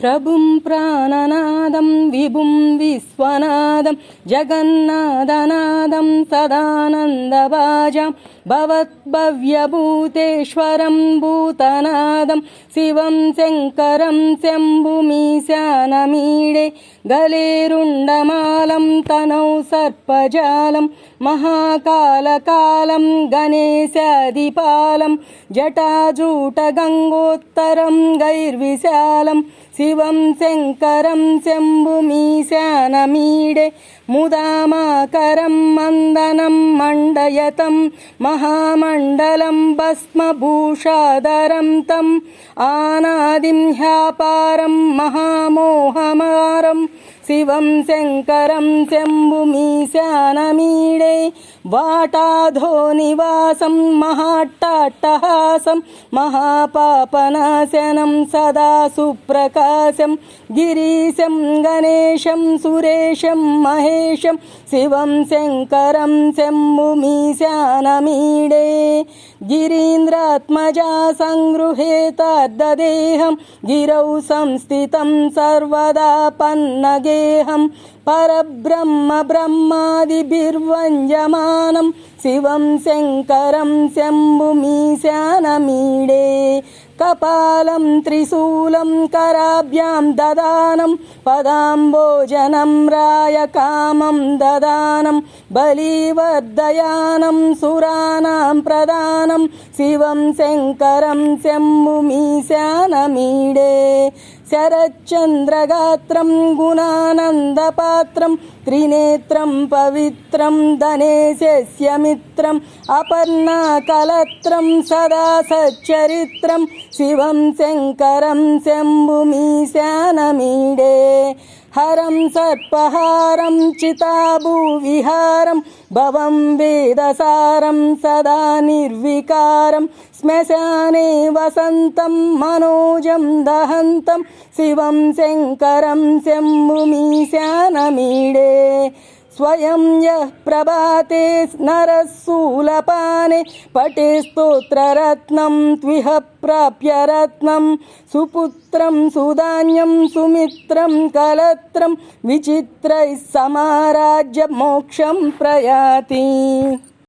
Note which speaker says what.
Speaker 1: ప్రభుం ప్రాణనాదం విభుం విశ్వనాదం జగన్నాథనాదం సదానందభాజం భవద్భవ్యభూతేశ్వరం భూతనాదం శివం శంకరం శంభుమీశానమీడే గలేరుండమాలం తనౌ సర్పజాలం మహాకాలకాలం గణేశాదిపాలం జటాజూటగంగోత్తరం గైర్విశాలం శివం శంకరం శంభుమీశానమీడే ముదామాకరం మందనం మండయతం महामण्डलं भस्मभूषादरं तम् आनादिं ह्यापारं महामोहमारम् శివం శంకరం శంభుమీశానమీడే వాటాధో నివాసం మహాట్టాట్టహాసం మహాపాపనాశనం సదా సుప్రకాశం గిరీశం గణేశం సురేశం మహేశం శివం శంకరం శంభుమీశానమీడే గిరీంద్రాత్మజా సంగృహేతార్ధదేహం గిరౌ సంస్థితం సర్వదా పన్నగేహం పరబ్రహ్మ బ్రహ్మాదిభిర్వంజమానం శివం శంకరం శంభుమీశానమీడే కపాలం త్రిశూలం కరాభ్యాం దదానం పదాంబోజనం రాయకామం దదానం బలివర్ధయానం సురాణం ప్రదానం శివం శంకరం శంభుమీశానమీడే శరచంద్రగాత్రం గుణానందపాత్రం త్రినేత్రం పవిత్రం ధనేశస్య మిత్రం అపర్ణాకలత్రం సదా సచ్చరిత్రం శివం శంకరం శంభుమీ శానమీడే హరం సర్పహారం చితాభూవిహారం భవం వేదసారం సదా నిర్వికారం శ్మశానే వసంతం మనోజం దహంతం శివం శంకరం శంభుమీశానమీడే स्वयं यभाते नर शूलपाने पटे स्त्रोत्रत्न त्विह प्राप्य रन सुपुत्रं सुधान्यं, सुमित्र कलत्र, विचित्र सराज्य मोक्ष प्रयाति।